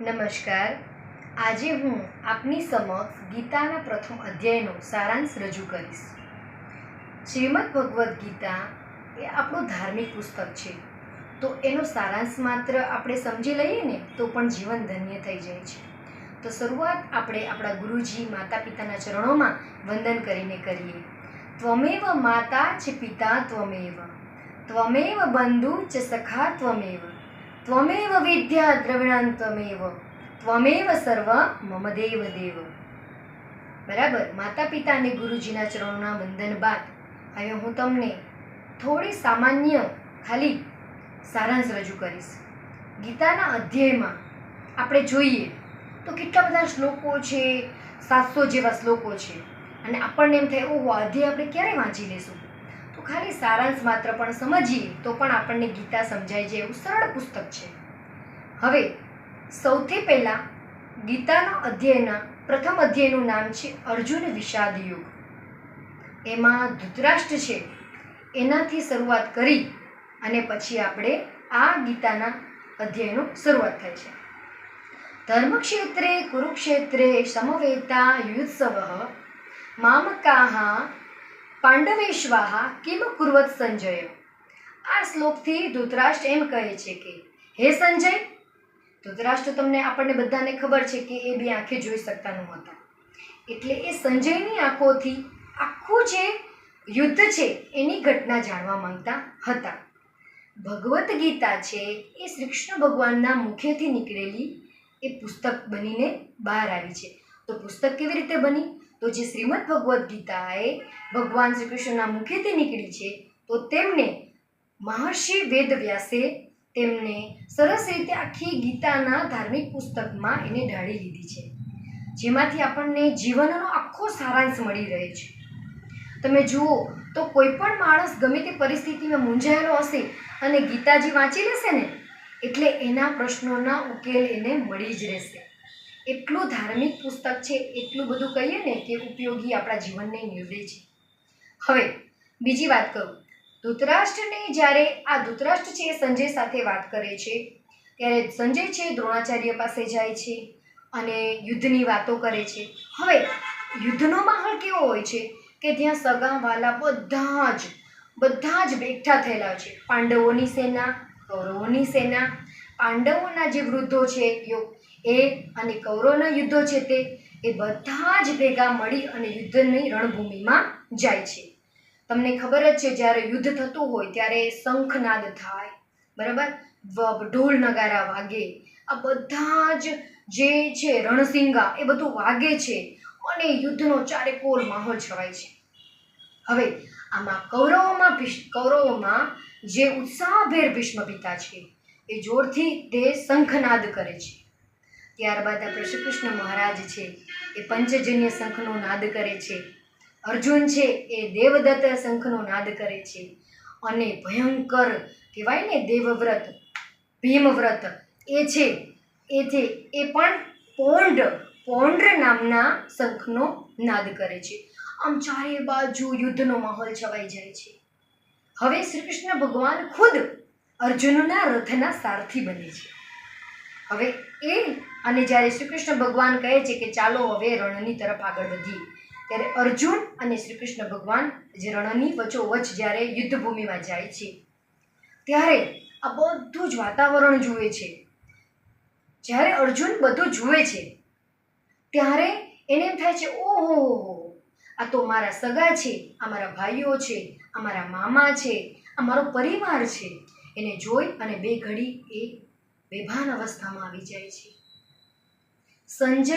નમસ્કાર. આજે હું આપની સમક્ષ ગીતાના પ્રથમ અધ્યાયનો સારાંશ રજૂ કરીશ. શ્રીમદ ભગવદ્ ગીતા એ આપણું ધાર્મિક પુસ્તક છે. તો એનો સારાંશ માત્ર આપણે સમજી લઈએ ને, તો પણ જીવન ધન્ય થઈ જાય છે. તો શરૂઆત આપણે આપણા ગુરુજી માતા પિતાના ચરણોમાં વંદન કરીને કરીએ. ત્વમેવ માતા છે પિતા ત્વમેવ. ત્વમેવ બંધુ ચ સખા ત્વમેવ. ત્વમેવ વિદ્યા દ્રવિણાં ત્વમેવ સર્વ મમ દેવ દેવ બરાબર માતા પિતા અને ગુરુજીના ચરણોના વંદન બાદ હવે હું તમને થોડી સામાન્ય ખાલી સારાંશ રજૂ કરીશ ગીતાના અધ્યાયમાં આપણે જોઈએ તો કેટલા બધા શ્લોકો છે સાતસો જેવા શ્લોકો છે અને આપણને એમ થાય ઓહો અધ્યાય આપણે ક્યારે વાંચી લેશું ખાલી સારાંશ માત્ર પણ સમજીએ તો પણ આપણને ગીતા સમજાય છે એવું સરળ પુસ્તક છે. હવે, સૌથી પહેલાં ગીતાના અધ્યાયના પ્રથમ અધ્યાયનું નામ છે અર્જુન વિષાદ યુગ. એમાં ધૃતરાષ્ટ્ર છે. એનાથી શરૂઆત કરી અને પછી આપણે આ ગીતાના અધ્યાયનું શરૂઆત થાય છે. ધર્મક્ષેત્રે, કુરુક્ષેત્રે સમવેતા યુત્સવ મામકાહ પાંડવેશ્વાહ કિમ કુર્વત સંજય? આ શ્લોકથી ધૃતરાષ્ટ્ર એમ કહે છે કે, હે સંજય, ધૃતરાષ્ટ્ર તમને આપણને બધાને ખબર છે કે એ બે આંખે જોઈ શકતા નહોતા. એટલે એ સંજયની આંખોથી આખું જે યુદ્ધ છે એની ઘટના જાણવા માંગતા હતા. ભગવદ્ ગીતા છે એ શ્રી કૃષ્ણ ભગવાનના મુખેથી નીકળેલી એ પુસ્તક બનીને બહાર આવી છે. તો પુસ્તક કેવી રીતે બની? તો જે શ્રીમદ ભગવદ્ ગીતા એ ભગવાન શ્રી કૃષ્ણના મુખેથી નીકળી છે, તો તેમને મહર્ષિ વેદવ્યાસે તેમને સરસ રીતે આખી ગીતાના ધાર્મિક પુસ્તકમાં એને ઢાળી લીધી છે. જેમાંથી આપણને જીવનનો આખો સારાંશ મળી રહે છે. તમે જુઓ, તો કોઈ પણ માણસ ગમે તે પરિસ્થિતિમાં મૂંઝાયેલો હશે અને ગીતાજી વાંચી લેશે ને, એટલે એના પ્રશ્નોના ઉકેલ એને મળી જ રહેશે. એટલું ધાર્મિક પુસ્તક છે, એટલું બધું કહીએ ને કે ઉપયોગી આપણા જીવનને નીવડે છે. હવે, બીજી વાત કરું. ધૃતરાષ્ટ્રને જ્યારે આ ધૃતરાષ્ટ્ર છે સંજય સાથે વાત કરે છે, ત્યારે સંજય છે દ્રોણાચાર્ય પાસે જાય છે અને યુદ્ધની વાતો કરે છે. હવે, યુદ્ધનો માહોલ કેવો હોય છે કે ત્યાં સગા વાલા બધા જ બધા જ બેઠા થયેલા છે. પાંડવોની સેના, કૌરવોની સેના પાંડવોના જે વૃદ્ધો છે એ અને કૌરવના યુદ્ધો છે તે, એ બધા જ ભેગા મળી અને યુદ્ધની રણભૂમિમાં જાય છે. તમને ખબર જ છે, જ્યારે યુદ્ધ થતું હોય ત્યારે શંખનાદ થાય, બરાબર? ઢોલ નગારા વાગે, આ બધા જ જે છે, રણસિંગા, એ બધું વાગે છે અને યુદ્ધનો ચારેકોર માહોલ છવાય છે. હવે, આમાં કૌરવોમાં કૌરવોમાં જે ઉત્સાહભેર ભીષ્મ પિતા છે એ જોરથી તે શંખનાદ કરે છે. ત્યારબાદ આપણે શ્રી કૃષ્ણ મહારાજ છે, એ પંચજન્ય શંખનો નાદ કરે છે. અર્જુન છે, એ દેવદત્ત શંખનો નાદ કરે છે. અને ભયંકર કહેવાય ને દેવવ્રત, ભીમવ્રત, એ છે એ છે, એ પણ પોંડ પોંડ નામના શંખનો નાદ કરે છે. આમ ચારે બાજુ યુદ્ધનો માહોલ છવાઈ જાય છે. હવે શ્રી કૃષ્ણ ભગવાન ખુદ અર્જુનના રથના સારથી બને છે. હવે એ અને જ્યારે શ્રી કૃષ્ણ ભગવાન કહે છે કે ચાલો હવે રણની તરફ આગળ વધીએ, ત્યારે અર્જુન અને શ્રી કૃષ્ણ ભગવાન જે રણની વચોવચ જ્યારે યુદ્ધભૂમિમાં જાય છે, ત્યારે આ બધું જ વાતાવરણ જુએ છે. જ્યારે અર્જુન બધું જુએ છે, ત્યારે એને એમ થાય છે, ઓહો આ તો મારા સગા છે, આ મારા ભાઈઓ છે, આ મારા મામા છે, આ મારો પરિવાર છે એને જોઈ અને બે ઘડી એ બેભાન અવસ્થામાં આવી જાય છે. સંજય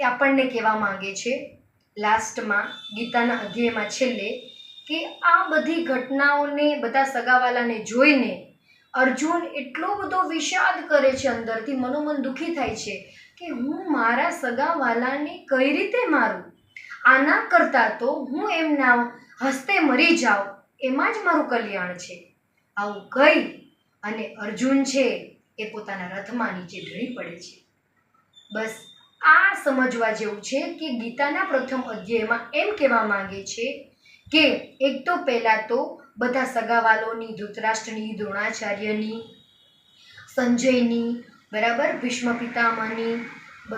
એ આપણને કહેવા માંગે છે, લાસ્ટમાં, ગીતાના અધ્યાયમાં છેલ્લે, કે આ બધી ઘટનાઓને, બધા સગાવાલાને જોઈને અર્જુન એટલો બધો વિષાદ કરે છે અંદરથી, મનોમન દુઃખી થાય છે કે હું મારા સગાવાલાને કઈ રીતે મારું? આના કરતાં તો હું એમના હસ્તે મરી જાઉં, એમાં જ મારું કલ્યાણ છે. આવું કહી અને અર્જુન છે એ પોતાના રથમાં નીચે ઢળી પડે છે. બસ આ સમજવા જેવું છે કે ગીતાના પ્રથમ અધ્યાયમાં એમ કહેવા માંગે છે કે એક તો પહેલાં તો બધા સગાવાલોની, ધૃતરાષ્ટ્રની, દ્રોણાચાર્યની, સંજયની, બરાબર ભીષ્મ પિતામાની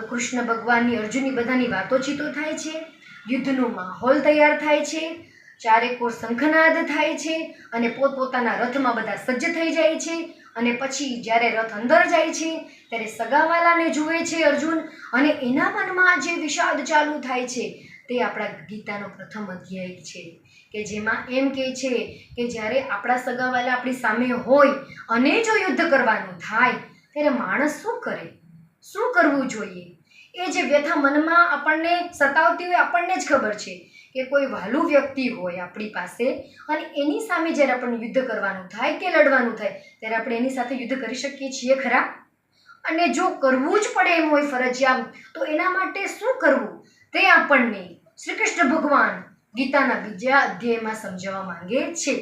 કૃષ્ણ ભગવાનની, અર્જુનની બધાની વાતોચીતો થાય છે. યુદ્ધનો માહોલ તૈયાર થાય છે. ચારેકોર શંખનાદ થાય છે અને પોતપોતાના રથમાં બધા સજ્જ થઈ જાય છે. અને પછી જ્યારે રથ અંદર જાય છે, ત્યારે સગાવાલાને જુએ છે અર્જુન અને એના મનમાં જે વિષાદ ચાલુ થાય છે, તે આપણા ગીતાનો પ્રથમ અધ્યાય છે. કે જેમાં એમ કહે છે કે જ્યારે આપણા સગાવાલા આપણી સામે હોય અને જો યુદ્ધ કરવાનું થાય, ત્યારે માણસ શું કરે? શું કરવું જોઈએ? એ જે વ્યથા મનમાં આપણને સતાવતી હોય આપણને જ ખબર છે. કે કોઈ વહાલું વ્યક્તિ હોય આપણી પાસે અને એની સામે જ્યારે આપણને યુદ્ધ કરવાનું થાય કે લડવાનું થાય, ત્યારે આપણે એની સાથે યુદ્ધ કરી શકીએ છીએ ખરા? અને જો કરવું જ પડે એમ હોય ફરજિયાત, તો એના માટે શું કરવું? તે આપણને શ્રી કૃષ્ણ ભગવાન ગીતાના બીજા અધ્યાયમાં સમજાવવા માંગે છે.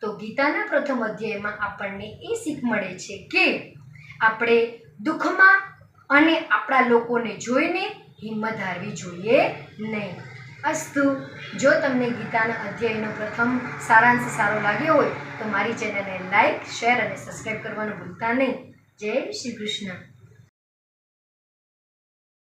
તો ગીતાના પ્રથમ અધ્યાયમાં આપણને એ શીખ મળે છે કે આપણે દુઃખમાં અને આપણા લોકોને જોઈને હિંમત હારવી જોઈએ નહીં. અસ્તુ જો તમને ગીતાના અધ્યાયનો પ્રથમ સારાંશ સારો લાગ્યો હોય તો મારી ચેનલને લાઈક, શેર અને સબસ્ક્રાઈબ કરવાનું ભૂલતા નહીં. જય શ્રી કૃષ્ણ.